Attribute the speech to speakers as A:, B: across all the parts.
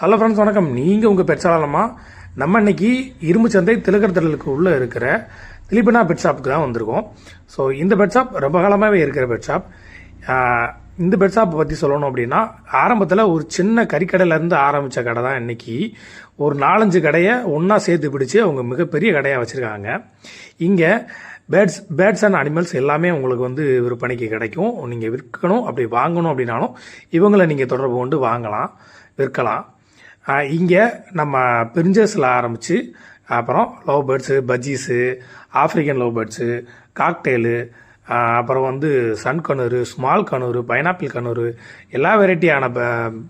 A: Hello friends வணக்கம். நீங்கள் உங்கள் பெட்சாலமா நம்ம இன்னைக்கு இரும்பு சந்தை திலகர்தலுக்கு உள்ளே இருக்கிற திலிபனா பெட் ஷாப்புக்கு தான் வந்திருக்கோம். ஸோ இந்த பெட் ஷாப் ரொம்ப காலமாகவே இருக்கிற பெட் ஷாப் இந்த பெட் ஷாப்பை பற்றி சொல்லணும் அப்படின்னா ஆரம்பத்தில் ஒரு சின்ன கறிக்கடையிலேருந்து ஆரம்பித்த கடை தான் இன்னைக்கு. ஒரு நாலஞ்சு கடையை ஒன்றா சேர்த்து பிடிச்சி அவங்க மிகப்பெரிய கடையாக வச்சுருக்காங்க. இங்கே பேர்ட்ஸ் பேர்ட்ஸ் அண்ட் அனிமல்ஸ் எல்லாமே உங்களுக்கு வந்து விற்பனைக்கு கிடைக்கும். நீங்கள் விற்கணும் அப்படி வாங்கணும் அப்படின்னாலும் இவங்களை நீங்கள் தொடர்பு கொண்டு வாங்கலாம் விற்கலாம். இங்கே நம்ம பிரிஞ்சஸில் ஆரம்பித்து அப்புறம் love birds budgies African love birds cockatiel அப்புறம் வந்து sun conure small conure pineapple conure எல்லா வெரைட்டியான ப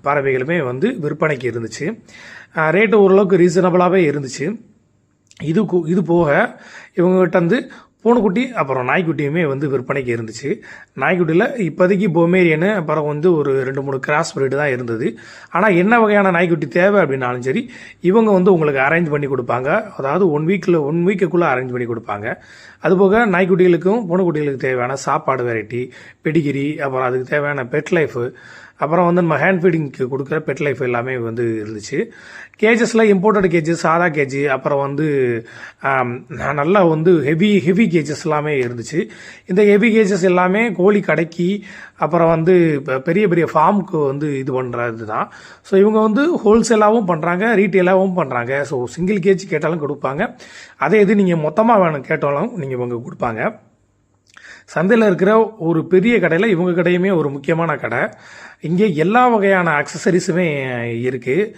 A: பறவைகளுமே வந்து விற்பனைக்கு இருந்துச்சு. ரேட்டு ஓரளவுக்கு ரீசனபிளாகவே இருந்துச்சு. இது இது போக இவங்ககிட்ட வந்து பூனைக்குட்டி அப்புறம் நாய்க்குட்டியுமே வந்து விற்பனைக்கு இருந்துச்சு. நாய்க்குட்டியில் இப்போதைக்கு பொமேரியனு அப்புறம் வந்து ஒரு ரெண்டு மூணு கிராஸ் பிரீடு தான் இருந்தது. ஆனால் என்ன வகையான நாய்க்குட்டி தேவை அப்படின்னாலும் சரி இவங்க வந்து உங்களுக்கு அரேஞ்ச் பண்ணி கொடுப்பாங்க. அதாவது ஒன் வீக்கில் ஒன் வீக்குக்குள்ளே அரேஞ்ச் பண்ணி கொடுப்பாங்க. அதுபோக நாய்க்குட்டிகளுக்கும் பூனைக்குட்டிகளுக்கு தேவையான சாப்பாடு வெரைட்டி பெடிகிரி அப்புறம் அதுக்கு தேவையான பெட் லைஃபு அப்புறம் வந்து நம்ம ஹேண்ட் ஃபீடிங்க்கு கொடுக்குற பெட் லைஃப் எல்லாமே வந்து இருந்துச்சு. கேஜஸில் இம்போர்ட்டட் கேஜஸ் சாதா கேஜி அப்புறம் வந்து நல்லா வந்து ஹெவி ஹெவி கேஜஸ் எல்லாமே இருந்துச்சு. இந்த ஹெவி கேஜஸ் எல்லாமே கோழி கடைக்கு அப்புறம் வந்து பெரிய பெரிய ஃபார்முக்கு வந்து இது பண்ணுறது தான் ஸோ இவங்க வந்து ஹோல்சேலாகவும் பண்ணுறாங்க ரீட்டெயிலாகவும் பண்ணுறாங்க ஸோ சிங்கிள் கேஜ் கேட்டாலும் கொடுப்பாங்க. அதே இது நீங்கள் மொத்தமாக வேணும் கேட்டாலும் நீங்கள் இவங்க கொடுப்பாங்க. சந்தையில் இருக்கிற ஒரு பெரிய கடையில் இவங்க கடையுமே ஒரு முக்கியமான கடை. இங்கே எல்லா வகையான அக்சசரிஸுமே இருக்குது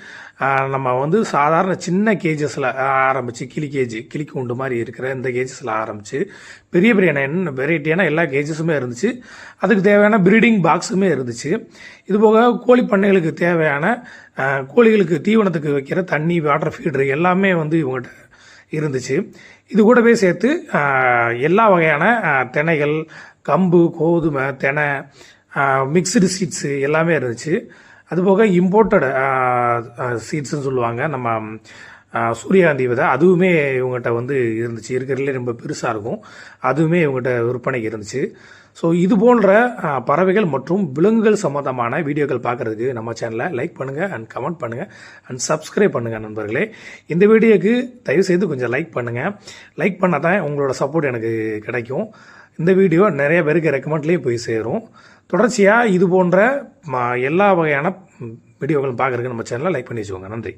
A: நம்ம வந்து சாதாரண சின்ன கேஜஸில் ஆரம்பித்து கிளி கேஜி கிளி கூண்டு மாதிரி இருக்கிற இந்த கேஜஸில் ஆரம்பித்து பெரிய பெரிய என்ன வெரைட்டியான எல்லா கேஜஸுமே இருந்துச்சு. அதுக்கு தேவையான ப்ரீடிங் பாக்ஸுமே இருந்துச்சு. இதுபோக கோழி பண்ணைகளுக்கு தேவையான கோழிகளுக்கு தீவனத்துக்கு வைக்கிற தண்ணி வாட்டர் ஃபீடர் எல்லாமே வந்து இவங்ககிட்ட இருந்துச்சு. இது கூடவே சேர்த்து எல்லா வகையான தினைகள் திணைகள் கம்பு கோதுமை தினை மிக்சடு சீட்ஸு எல்லாமே இருந்துச்சு. அதுபோக இம்போர்ட்டட் சீட்ஸுன்னு சொல்லுவாங்க. நம்ம சூரியகாந்தி விதை அதுவுமே இவங்ககிட்ட வந்து இருந்துச்சு. இருக்கிறதுலே ரொம்ப பெருசாக இருக்கும். அதுவுமே இவங்ககிட்ட விற்பனைக்கு இருந்துச்சு. ஸோ இது போன்ற பறவைகள் மற்றும் விலங்குகள் சம்மந்தமான வீடியோக்கள் பார்க்குறதுக்கு நம்ம சேனலை லைக் பண்ணுங்கள் அண்ட் கமெண்ட் பண்ணுங்கள் அண்ட் சப்ஸ்கிரைப் பண்ணுங்கள் நண்பர்களே. இந்த வீடியோக்கு தயவுசெய்து கொஞ்சம் லைக் பண்ணுங்கள் லைக் பண்ணால் தான் உங்களோட சப்போர்ட் எனக்கு கிடைக்கும். இந்த வீடியோ நிறைய பேருக்கு ரெக்கமெண்ட்லேயே போய் சேரும். தொடர்ச்சியாக இது போன்ற எல்லா வகையான வீடியோக்களும் பார்க்குறதுக்கு நம்ம சேனலை லைக் பண்ணி வச்சுக்கோங்க. நன்றி.